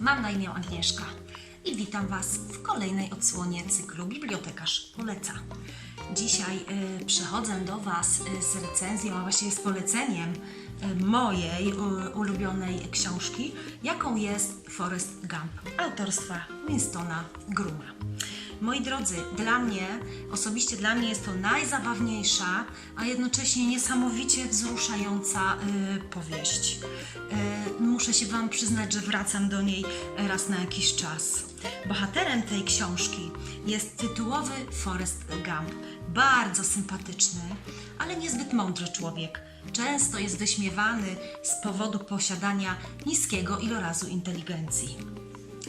Mam na imię Agnieszka i witam Was w kolejnej odsłonie cyklu Bibliotekarz Poleca. Dzisiaj y, przychodzę do Was y, z recenzją, a właściwie z poleceniem y, mojej y, ulubionej książki, jaką jest Forrest Gump autorstwa Winstona Gruma. Moi drodzy, dla mnie, osobiście dla mnie jest to najzabawniejsza, a jednocześnie niesamowicie wzruszająca y, powieść. Y, muszę się Wam przyznać, że wracam do niej raz na jakiś czas. Bohaterem tej książki jest tytułowy Forrest Gump. Bardzo sympatyczny, ale niezbyt mądry człowiek. Często jest wyśmiewany z powodu posiadania niskiego ilorazu inteligencji.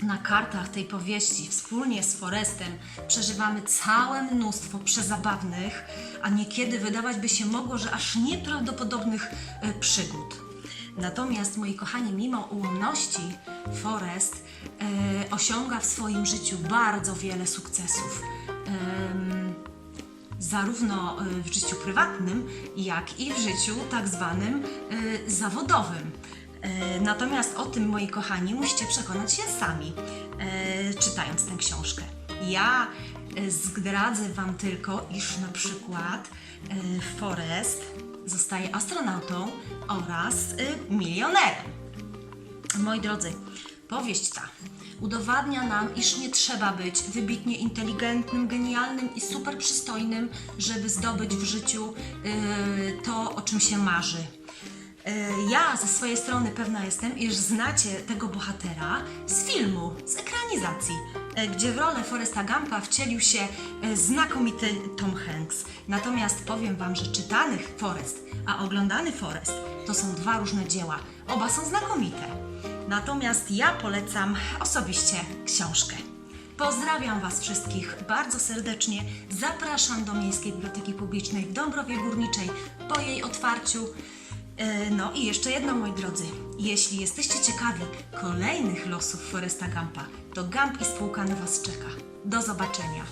Na kartach tej powieści wspólnie z Forestem przeżywamy całe mnóstwo przezabawnych, a niekiedy wydawać by się mogło, że aż nieprawdopodobnych e, przygód. Natomiast, moi kochani, mimo ułomności, Forest e, osiąga w swoim życiu bardzo wiele sukcesów. Em, zarówno w życiu prywatnym, jak i w życiu tak zwanym y, zawodowym. Y, Natomiast o tym, moi kochani, musicie przekonać się sami, y, czytając tę książkę. Ja y, zdradzę Wam tylko, iż na przykład Forrest zostaje astronautą oraz milionerem. Moi drodzy, powieść ta udowadnia nam, iż nie trzeba być wybitnie inteligentnym, genialnym i super przystojnym, żeby zdobyć w życiu to, o czym się marzy. Yy, Ja ze swojej strony pewna jestem, iż znacie tego bohatera z filmu, z ekranizacji, yy, gdzie w rolę Foresta Gumpa wcielił się yy, znakomity Tom Hanks. Natomiast powiem Wam, że czytany Forest, a oglądany Forest to są dwa różne dzieła. Oba są znakomite. Natomiast ja polecam osobiście książkę. Pozdrawiam Was wszystkich bardzo serdecznie. Zapraszam do Miejskiej Biblioteki Publicznej w Dąbrowie Górniczej po jej otwarciu. E, No i jeszcze jedno, moi drodzy. Jeśli jesteście ciekawi kolejnych losów Foresta Gampa, to Gamp i spółka na Was czeka. Do zobaczenia.